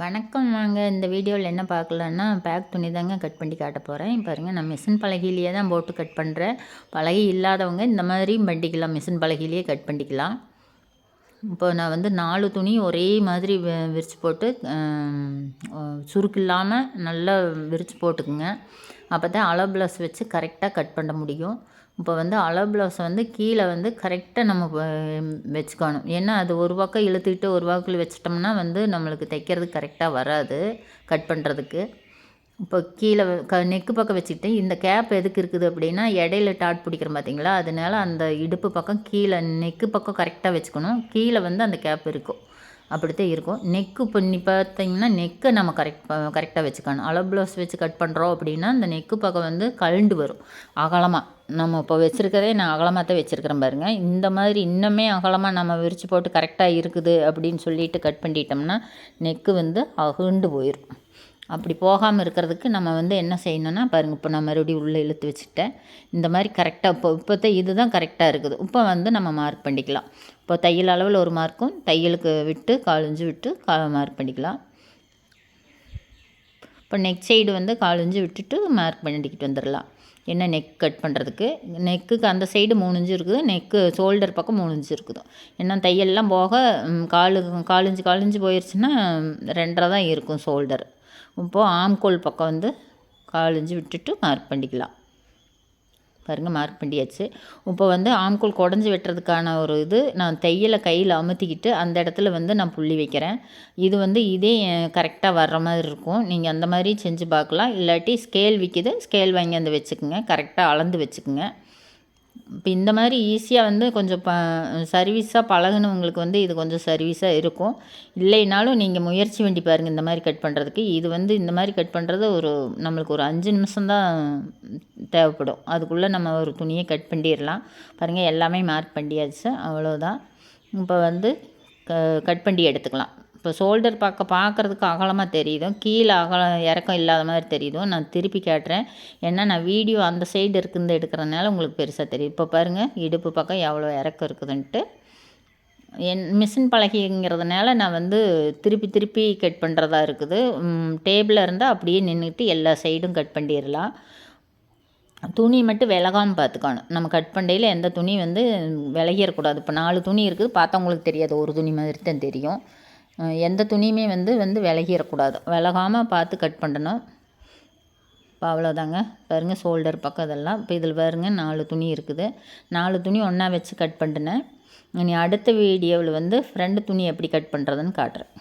வணக்கம் வாங்க. இந்த வீடியோவில் என்ன பார்க்கலான்னா பேக் துணி தாங்க கட் பண்ணி காட்ட போகிறேன் பாருங்கள் நான் மிஷின் பலகையிலேயே தான் போட்டு கட் பண்ணுறேன் பலகை இல்லாதவங்க இந்த மாதிரி பண்ணிக்கலாம் மிஷின் பலகையிலேயே கட் பண்ணிக்கலாம். இப்போ நான் வந்து நாலு துணி ஒரே மாதிரி விரித்து போட்டு சுருக்கு இல்லாமல் நல்லா விரித்து போட்டுக்குங்க. அப்போ தான் அளவு ப்ளஸ் வச்சு கரெக்டாக கட் பண்ண முடியும். இப்போ வந்து அளவு ப்ளவுஸ் வந்து கீழே வந்து கரெக்டாக நம்ம வச்சுக்கணும். ஏன்னா அது ஒரு பக்கம் இழுத்துக்கிட்டு ஒரு பக்கத்தில் வச்சிட்டோம்னா வந்து நம்மளுக்கு தைக்கிறது கரெக்டாக வராது கட் பண்ணுறதுக்கு இப்போ கீழே க நெக்கு பக்கம் வச்சுக்கிட்டு இந்த கேப் எதுக்கு இருக்குது அப்படின்னா இடையில டாட் பிடிக்கிறோம் பார்த்தீங்களா? அதனால அந்த இடுப்பு பக்கம் கீழே நெக்கு பக்கம் கரெக்டாக வச்சுக்கணும். கீழே வந்து அந்த கேப் இருக்கும். அப்படித்தான் இருக்கும். நெக்கு பண்ணி பார்த்தீங்கன்னா நெக்கை நம்ம கரெக்ட் கரெக்டாக வச்சுக்கணும். அளவு ப்ளவுஸ் வச்சு கட் பண்ணுறோம் அப்படின்னா அந்த நெக்கு பக்கம் வந்து கழுண்டு வரும். அகலமாக நம்ம இப்போ வச்சுருக்கதே நான் அகலமாக தான் வச்சுருக்கிறேன் பாருங்கள் இந்த மாதிரி இன்னுமே அகலமாக நம்ம விரித்து போட்டு கரெக்டாக இருக்குது அப்படின்னு சொல்லிட்டு கட் பண்ணிட்டோம்னா நெக்கு வந்து அகுண்டு போயிடும் அப்படி போகாமல் இருக்கிறதுக்கு நம்ம வந்து என்ன செய்யணும்னா பாருங்கள் இப்போ நான் மறுபடியும் உள்ளே இழுத்து வச்சுட்டேன். இந்த மாதிரி கரெக்டாக இப்போ இப்போத்த இது தான் கரெக்டாக இருக்குது. இப்போ வந்து நம்ம மார்க் பண்ணிக்கலாம். இப்போ தையல் அளவில் ஒரு மார்க்கும் தையலுக்கு விட்டு காலஞ்சு விட்டு கா மார்க் பண்ணிக்கலாம். இப்போ நெக் சைடு வந்து காலஞ்சு விட்டுட்டு மார்க் பண்ணிக்கிட்டு வந்துடலாம். என்ன நெக் கட் பண்ணுறதுக்கு நெக்குக்கு அந்த சைடு மூணு இன்ச்சு இருக்குது. நெக்கு ஷோல்டர் பக்கம் மூணு இன்ச்சு இருக்குது. என்ன தையல்லாம் போக காலு காலஞ்சு காலஞ்சு போயிடுச்சுன்னா ரெண்டரை தான் இருக்கும் ஷோல்டர் இப்போது ஆம்கோல் பக்கம் வந்து காலஞ்சு விட்டுட்டு மார்க் பண்ணிக்கலாம். பாருங்கள் மார்க் பண்ணியாச்சு. இப்போ வந்து ஆம்கோல் குடஞ்சி வெட்டுறதுக்கான ஒரு இது நான் தையலை கையில் அமுத்திக்கிட்டு அந்த இடத்துல வந்து நான் புள்ளி வைக்கிறேன். இது வந்து இதே கரெக்டாக வர்ற மாதிரி இருக்கும். நீங்கள் அந்த மாதிரி செஞ்சு பார்க்கலாம். இல்லாட்டி ஸ்கேல் விற்கிது ஸ்கேல் வாங்கி வந்து வச்சுக்கோங்க. கரெக்டாக அளந்து வச்சுக்கோங்க. இப்போ இந்த மாதிரி ஈஸியாக வந்து கொஞ்சம் ப சர்வீஸாக பழகுனவங்களுக்கு வந்து இது கொஞ்சம் சர்வீஸாக இருக்கும். இல்லைனாலும் நீங்கள் முயற்சி வேண்டி பாருங்கள் இந்த மாதிரி கட் பண்ணுறதுக்கு இது வந்து இந்த மாதிரி கட் பண்ணுறது ஒரு நம்மளுக்கு ஒரு அஞ்சு நிமிஷம்தான் தேவைப்படும். அதுக்குள்ளே நம்ம ஒரு துணியை கட் பண்ணிடலாம். பாருங்கள் எல்லாமே மார்க் பண்ணியாச்சு. அவ்வளோதான் இப்போ வந்து க கட் பண்ணி எடுத்துக்கலாம். இப்போ ஷோல்டர் பார்க்க பார்க்குறதுக்கு அகலமாக தெரியுதும் கீழே அகலம் இறக்கம் இல்லாத மாதிரி தெரியுதும் நான் திருப்பி கேட்டுறேன். ஏன்னா நான் வீடியோ அந்த சைடு இருக்குது எடுக்கிறதுனால உங்களுக்கு பெருசாக தெரியும். இப்போ பாருங்கள் இடுப்பு பக்கம் எவ்வளோ இறக்கம் இருக்குதுன்ட்டு. என் மிஷின் பழகிங்கிறதுனால நான் வந்து திருப்பி திருப்பி கட் பண்ணுறதா இருக்குது. டேபிளில் இருந்தால் அப்படியே நின்றுட்டு எல்லா சைடும் கட் பண்ணிடலாம். துணி மட்டும் விலகாமல் பார்த்துக்கணும். நம்ம கட் பண்ணையில் எந்த துணி வந்து விலகிடக்கூடாது. இப்போ நாலு துணி இருக்குது. பார்த்தவங்களுக்கு தெரியாது. ஒரு துணி மாதிரி தான் தெரியும். எந்த துணியுமே வந்து வந்து விலகிடக்கூடாது. விலகாமல் பார்த்து கட் பண்ணணும். இப்போ அவ்வளோதாங்க பாருங்கள் ஷோல்டர் பக்கம் இதெல்லாம். இப்போ இதில் பாருங்கள் நாலு துணி இருக்குது. நாலு துணி ஒன்றா வச்சு கட் பண்ணினேன் இனி அடுத்த வீடியோவில் வந்து ஃப்ரெண்டு துணி எப்படி கட் பண்ணுறதுன்னு காட்டுறேன்.